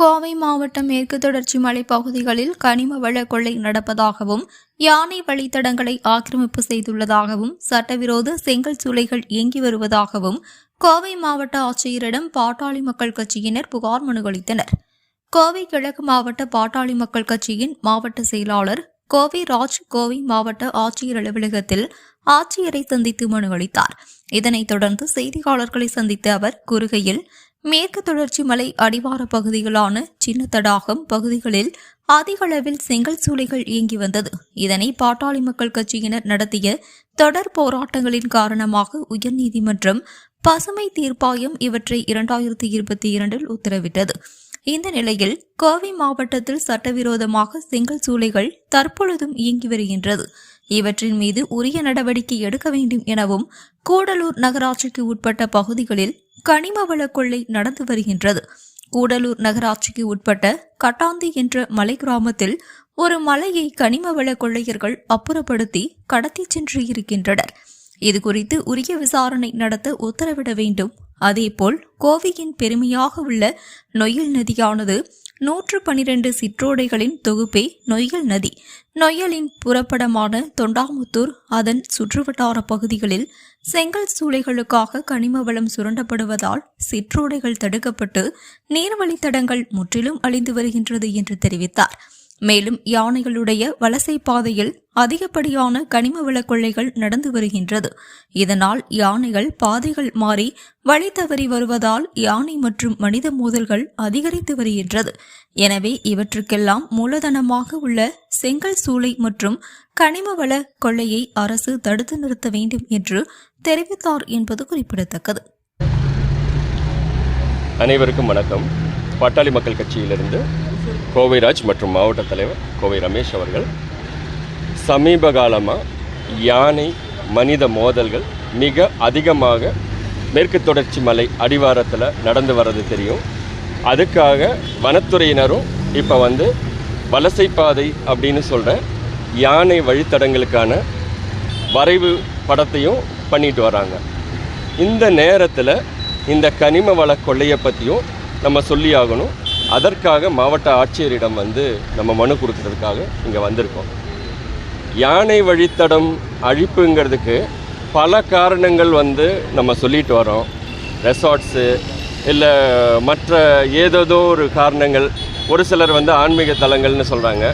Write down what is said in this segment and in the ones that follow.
கோவை மாவட்டம் மேற்கு தொடர்ச்சி மலைப்பகுதிகளில் கனிம வள கொள்ளை நடப்பதாகவும் யானை வழித்தடங்களை ஆக்கிரமிப்பு செய்துள்ளதாகவும் சட்டவிரோத செங்கல் சூளைகள் இயங்கி வருவதாகவும் கோவை மாவட்ட ஆட்சியரிடம் பாட்டாளி மக்கள் கட்சியினர் புகார் மனு அளித்தனர். கோவை கிழக்கு மாவட்ட பாட்டாளி மக்கள் கட்சியின் மாவட்ட செயலாளர் கோவை ராஜ் கோவை மாவட்ட ஆட்சியர் அலுவலகத்தில் ஆட்சியரை சந்தித்து மனு அளித்தார். இதனைத் தொடர்ந்து செய்தியாளர்களை சந்தித்த அவர் கூறுகையில் மேற்கு தொடர்ச்சி மலை அடிவார பகுதிகளான சின்ன தடாகம் பகுதிகளில் அதிக அளவில் செங்கல் சூளைகள் இயங்கி வந்தது. இதனை பாட்டாளி மக்கள் கட்சியினர் நடத்திய தொடர் போராட்டங்களின் காரணமாக உயர்நீதிமன்றம் பசுமை தீர்ப்பாயம் இவற்றை இரண்டாயிரத்தி இருபத்தி இரண்டில் உத்தரவிட்டது. இந்த நிலையில் கோவை மாவட்டத்தில் சட்டவிரோதமாக செங்கல் சூளைகள் தற்பொழுதும் இயங்கி வருகின்றது. இவற்றின் மீது உரிய நடவடிக்கை எடுக்க வேண்டும் எனவும் கூடலூர் நகராட்சிக்கு உட்பட்ட பகுதிகளில் கனிம வள கொள்ளை நடந்து வருகின்றது. கூடலூர் நகராட்சிக்கு உட்பட்ட கட்டாந்தி என்ற மலை கிராமத்தில் ஒரு மலையை கனிம வள கொள்ளையர்கள் அப்புறப்படுத்தி கடத்தி சென்று இருக்கின்றனர். இதுகுறித்து உரிய விசாரணை நடத்த உத்தரவிட வேண்டும் அதேபோல் கோவையின் பெருமையாக உள்ள நொயில் நதியானது நூற்று பனிரெண்டு சிற்றோடைகளின் தொகுப்பே நொய்யல் நதி. நொய்யலின் புறப்படமான தொண்டாமுத்தூர் அதன் சுற்றுவட்டார பகுதிகளில் செங்கல் சூளைகளுக்காக கனிம வளம் சுரண்டப்படுவதால் சிற்றோடைகள் தடுக்கப்பட்டு நீர்வழித்தடங்கள் முற்றிலும் அழிந்து வருகின்றது என்று தெரிவித்தார். மேலும் யானைகளுடைய வலசை பாதையில் அதிகப்படியான கனிம வள கொள்ளைகள் நடந்து வருகின்றது. இதனால் யானைகள் பாதைகள் மாறி வழி தவறி வருவதால் யானை மற்றும் மனித மோதல்கள் அதிகரித்து வருகின்றது. எனவே இவற்றுக்கெல்லாம் மூலதனமாக உள்ள செங்கல் சூளை மற்றும் கனிம வள கொள்ளையை அரசு தடுத்து நிறுத்த வேண்டும் என்று தெரிவித்தார் என்பது குறிப்பிடத்தக்கது. அனைவருக்கும் வணக்கம். பாட்டாளி மக்கள் கட்சியிலிருந்து கோவைராஜ் மற்றும் மாவட்ட தலைவர் கோவை ரமேஷ் அவர்கள். சமீப காலமாக யானை மனித மோதல்கள் மிக அதிகமாக மேற்கு தொடர்ச்சி மலை அடிவாரத்தில் நடந்து வர்றது தெரியும். அதுக்காக வனத்துறையினரும் இப்போ வந்து வலசை பாதை அப்படின்னு சொல்கிற யானை வழித்தடங்களுக்கான வரைவு படத்தையும் பண்ணிட்டு வராங்க. இந்த நேரத்தில் இந்த கனிம வள கொள்ளையை பற்றியும் நம்ம சொல்லி ஆகணும். அதற்காக மாவட்ட ஆட்சியரிடம் வந்து நம்ம மனு கொடுக்கறதுக்காக இங்கே வந்திருக்கோம். யானை வழித்தடம் அழிப்புங்கிறதுக்கு பல காரணங்கள் வந்து நம்ம சொல்லிட்டு வரோம். ரெசார்ட்ஸு இல்லை மற்ற ஏதேதோ ஒரு காரணங்கள் ஒரு சிலர் வந்து ஆன்மீக தலங்கள்னு சொல்கிறாங்க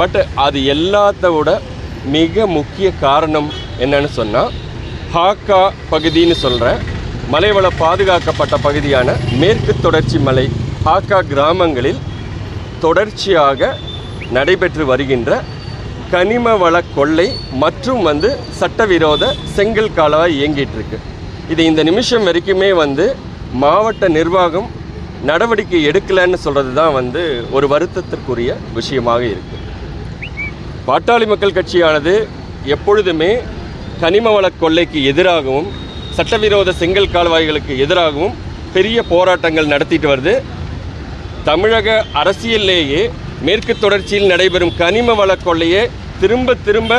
பட் அது எல்லாத்த விட மிக முக்கிய காரணம் என்னன்னு சொன்னால் ஹாக்கா பகுதின்னு சொல்கிற மலைவள பாதுகாக்கப்பட்ட பகுதியான மேற்கு தொடர்ச்சி மலை ஹாக்கா கிராமங்களில் தொடர்ச்சியாக நடைபெற்று வருகின்ற கனிம வள கொள்ளை மற்றும் வந்து சட்டவிரோத செங்கல் காலவாய் இயங்கிட்டுருக்கு. இது இந்த நிமிஷம் வரைக்குமே வந்து மாவட்ட நிர்வாகம் நடவடிக்கை எடுக்கலைன்னு சொல்கிறது தான் வந்து ஒரு வருத்தத்திற்குரிய விஷயமாக இருக்குது பாட்டாளி மக்கள் கட்சியானது எப்பொழுதுமே கனிம வள கொள்ளைக்கு எதிராகவும் சட்டவிரோத செங்கல் கால்வாய்களுக்கு எதிராகவும் பெரிய போராட்டங்கள் நடத்திட்டு வருது. தமிழக அரசியல்லேயே மேற்கு தொடர்ச்சியில் நடைபெறும் கனிம வள திரும்ப திரும்ப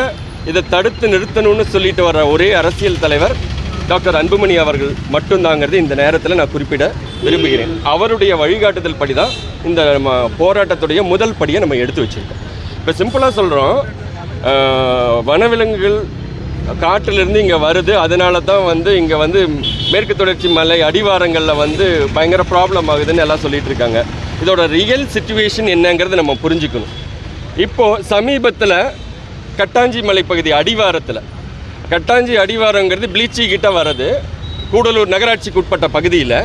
இதை தடுத்து நிறுத்தணும்னு சொல்லிட்டு வர ஒரே அரசியல் தலைவர் டாக்டர் அன்புமணி அவர்கள் மட்டும்தாங்கிறது இந்த நேரத்தில் நான் குறிப்பிட விரும்புகிறேன். அவருடைய வழிகாட்டுதல் படி தான் இந்த நம்ம போராட்டத்துடைய முதல் படியை நம்ம எடுத்து வச்சுருக்கோம். இப்போ சிம்பிளாக சொல்கிறோம் வனவிலங்குகள் காட்டிலிருந்து இங்கே வருது. அதனால தான் வந்து இங்கே வந்து மேற்கு தொடர்ச்சி மலை அடிவாரங்களில் வந்து பயங்கர ப்ராப்ளம் ஆகுதுன்னு எல்லாம் சொல்லிட்டு இருக்காங்க. இதோட ரியல் சுச்சுவேஷன் என்னங்கிறத நம்ம புரிஞ்சுக்கணும். இப்போது சமீபத்தில் கட்டாஞ்சி மலைப்பகுதி அடிவாரத்தில் கட்டாஞ்சி அடிவாரங்கிறது ப்ளீச்சி கிட்ட வர்றது கூடலூர் நகராட்சிக்கு உட்பட்ட பகுதியில்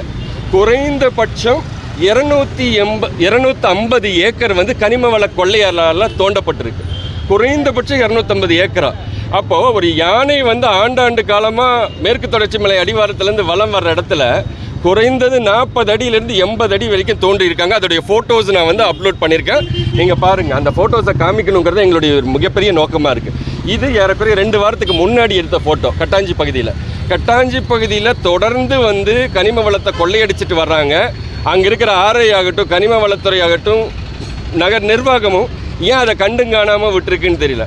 குறைந்தபட்சம் இரநூத்தி எண்ப இரநூத்தி ஐம்பது ஏக்கர் வந்து கனிம வள கொள்ளையாளால் தோண்டப்பட்டிருக்கு. குறைந்தபட்சம் இரநூத்தம்பது ஏக்கரா. அப்போது ஒரு யானை வந்து ஆண்டாண்டு காலமாக மேற்கு தொடர்ச்சி மலை அடிவாரத்துலேருந்து வலம் வர்ற இடத்துல குறைந்தது நாற்பது அடியிலேருந்து எண்பது அடி வரைக்கும் தோண்டி இருக்காங்க. அதோடைய ஃபோட்டோஸ் நான் வந்து அப்லோட் பண்ணியிருக்கேன். நீங்கள் பாருங்கள் அந்த ஃபோட்டோஸை காமிக்கணுங்கிறது எங்களுடைய ஒரு மிகப்பெரிய நோக்கமாக இருக்குது இது ஏறக்குறைய ரெண்டு வாரத்துக்கு முன்னாடி எடுத்த ஃபோட்டோ கட்டாஞ்சி பகுதியில். கட்டாஞ்சி பகுதியில் தொடர்ந்து வந்து கனிம வளத்தை கொள்ளையடிச்சிட்டு வர்றாங்க. அங்கே இருக்கிற ஆர்ஐ ஆகட்டும் கனிம வளத்துறை ஆகட்டும் நகர் நிர்வாகமும் ஏன் அதை கண்டும் காணாமல் விட்டுருக்குன்னு தெரியல.